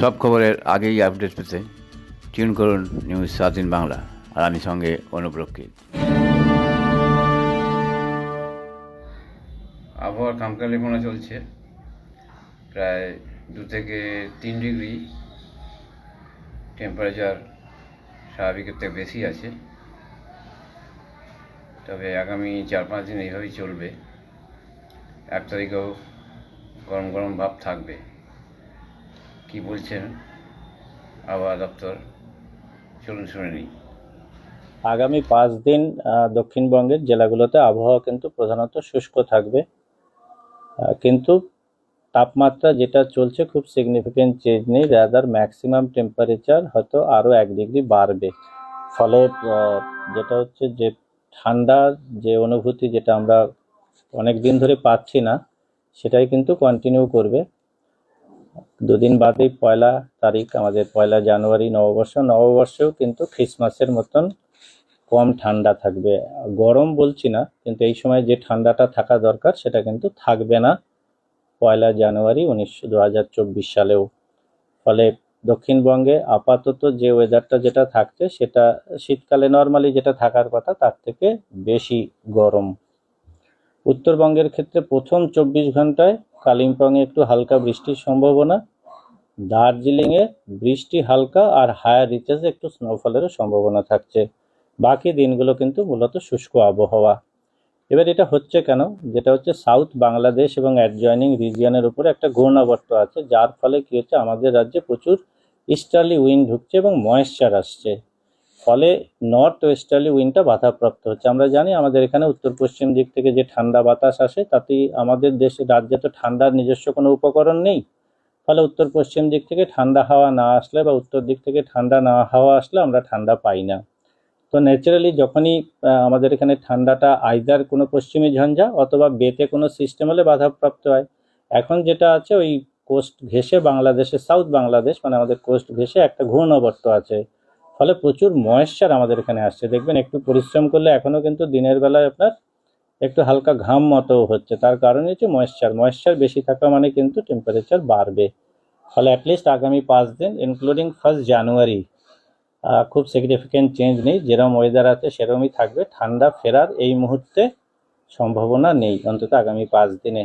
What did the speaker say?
সব খবরের আগেই আপডেট পেতে টিউন করুন নিউজ স্বাধীন বাংলা আর আমি সঙ্গে অনুপ্রক্ষিত আবহাওয়ার কামকালিপনা চলছে। প্রায় দু থেকে তিন ডিগ্রি টেম্পারেচার স্বাভাবিকের থেকে বেশি আছে। তবে আগামী চার পাঁচ দিন এইভাবেই চলবে। এক তারিখেও গরম গরম ভাব থাকবে। কি বলছেন আবহাওয়া দপ্তর? চলুন শুনে নিই। আগামী পাঁচ দিন দক্ষিণবঙ্গের জেলাগুলোতে আবহাওয়া কিন্তু প্রধানত শুষ্ক থাকবে। কিন্তু তাপমাত্রা যেটা চলছে খুব সিগনিফিকেন্ট চেঞ্জ নেই রাদার ম্যাক্সিমাম টেম্পারেচার হয়তো আরও এক ডিগ্রি বাড়বে। ফলে যেটা হচ্ছে যে ঠান্ডার যে অনুভূতি যেটা আমরা অনেক দিন ধরে পাচ্ছি না, সেটাই কিন্তু কন্টিনিউ করবে। দুদিন বাদেই পয়লা তারিখ, আমাদের পয়লা জানুয়ারি নববর্ষ। নববর্ষেও কিন্তু খ্রিসমাসের মতন কম ঠান্ডা থাকবে। গরম বলছি না, কিন্তু এই সময় যে ঠান্ডাটা থাকা দরকার সেটা কিন্তু থাকবে না পয়লা জানুয়ারি উনিশশো দু হাজার চব্বিশ সালেও। ফলে দক্ষিণবঙ্গে আপাতত যে ওয়েদারটা যেটা থাকছে সেটা শীতকালে নর্মালি যেটা থাকার কথা, তার থেকে বেশি গরম। উত্তরবঙ্গের ক্ষেত্রে প্রথম চব্বিশ ঘন্টায় কালিম্পংয়ে একটু হালকা বৃষ্টির সম্ভাবনা, দার্জিলিংয়ে বৃষ্টি হালকা আর হায়ার রিচেসে একটু স্নোফলেরও সম্ভাবনা থাকছে। বাকি দিনগুলো কিন্তু মূলত শুষ্ক আবহাওয়া। এবার এটা হচ্ছে কেন? যেটা হচ্ছে সাউথ বাংলাদেশ এবং অ্যাডজয়নিং রিজিয়নের উপরে একটা ঘূর্ণাবর্ত আছে, যার ফলে কি হচ্ছে? আমাদের রাজ্যে প্রচুর ইস্টার্লি উইন্ড ঢুকছে এবং ময়েশ্চার আসছে। ফলে নর্থ ওয়েস্টার্লি উইন্ডটা বাধাপ্রাপ্ত হচ্ছে। আমরা জানি আমাদের এখানে উত্তর পশ্চিম দিক থেকে যে ঠান্ডা বাতাস আসে তাতেই আমাদের দেশে রাজ্যে তো ঠান্ডার নিজস্ব কোনো উপকরণ নেই। ফলে উত্তর পশ্চিম দিক থেকে ঠান্ডা হাওয়া না আসলে বা উত্তর দিক থেকে ঠান্ডা না হাওয়া আসলে আমরা ঠান্ডা পাই না। তো ন্যাচারালি যখনই আমাদের এখানে ঠান্ডাটা আইদার কোনো পশ্চিমী ঝঞ্ঝা অথবা বেতে কোনো সিস্টেম হলে বাধাপ্রাপ্ত হয়। এখন যেটা আছে ওই কোস্ট ঘেঁষে বাংলাদেশে সাউথ বাংলাদেশ মানে আমাদের কোস্ট ঘেঁষে একটা ঘূর্ণাবর্ত আছে। ফলে প্রচুর ময়েশ্চার আমাদের এখানে আসছে। দেখবেন, একটু পরিশ্রম করলে এখনও কিন্তু দিনের বেলায় আপনার একটু হালকা ঘাম মতো হচ্ছে। তার কারণ হচ্ছে ময়েশ্চার ময়েশ্চার বেশি থাকা মানে কিন্তু টেম্পারেচার বাড়বে। ফলে অ্যাটলিস্ট আগামী পাঁচ দিন ইনক্লুডিং ফার্স্ট জানুয়ারি খুব সিগনিফিকেন্ট চেঞ্জ নেই। যেরকম ওয়েদার আছে সেরকমই থাকবে। ঠান্ডা ফেরার এই মুহূর্তে সম্ভাবনা নেই। অন্তত আগামী পাঁচ দিনে।